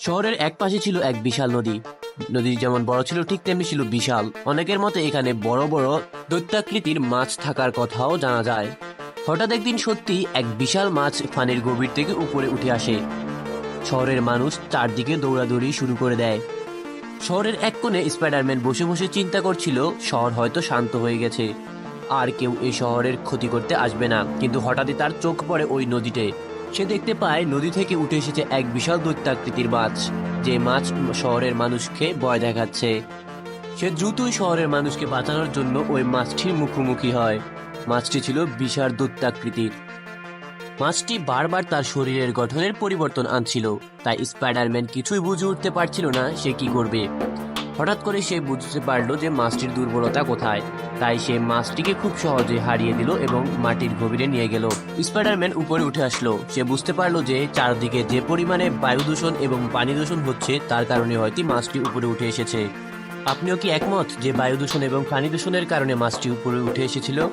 শহরের এক পাশে ছিল এক বিশাল নদী। নদী যেমন বড় ছিল, ঠিক তেমনি ছিল বিশাল। অনেকের মতে এখানে বড় বড় দৈত্যাকৃতির মাছ থাকার কথাও জানা যায়। হঠাৎ একদিন সত্যি এক বিশাল মাছ পানির গভীর থেকে উপরে উঠে আসে। শহরের মানুষ চারদিকে দৌড়াদৌড়ি শুরু করে দেয়। শহরের এক কোণে স্পাইডারম্যান বসে বসে চিন্তা করছিল, শহর হয়তো শান্ত হয়ে গেছে। আর কেউ এই শহরের ক্ষতি করতে আসবে না। কিন্তু হঠাৎই তার চোখ পড়ে ওই নদীতে। সে দেখতে পায় নদী থেকে উঠে এসেছে এক বিশাল দৈত্যাকৃতির মাছ, যে মাছ শহরের মানুষকে ভয় দেখাচ্ছে। সে দ্রুতই শহরের মানুষকে বাঁচানোর জন্য ওই মাছটির মুখোমুখি হয়। মাছটি ছিল বিশাল দৈত্যাকৃতির। মাছটি বারবার তার শরীরের গঠনের পরিবর্তন আনছিল, তাই স্পাইডারম্যান কিছুই বুঝে উঠতে পারছিল না সে কি করবে। হঠাৎ করে সে বুঝতে পারল যে মাছটির দুর্বলতা কোথায়। তাই সে মাছটিকে খুব সহজে হারিয়ে দিল এবং মাটির গভীরে নিয়ে গেল। স্পাইডারম্যান উপরে উঠে আসলো। সে বুঝতে পারল যে চারদিকে যে পরিমাণে বায়ু দূষণ এবং পানি দূষণ হচ্ছে, তার কারণে হয়তো মাছটি উপরে উঠে এসেছে। আপনিও কি একমত যে বায়ু দূষণ এবং পানি দূষণের কারণে মাছটি উপরে উঠে এসেছিল?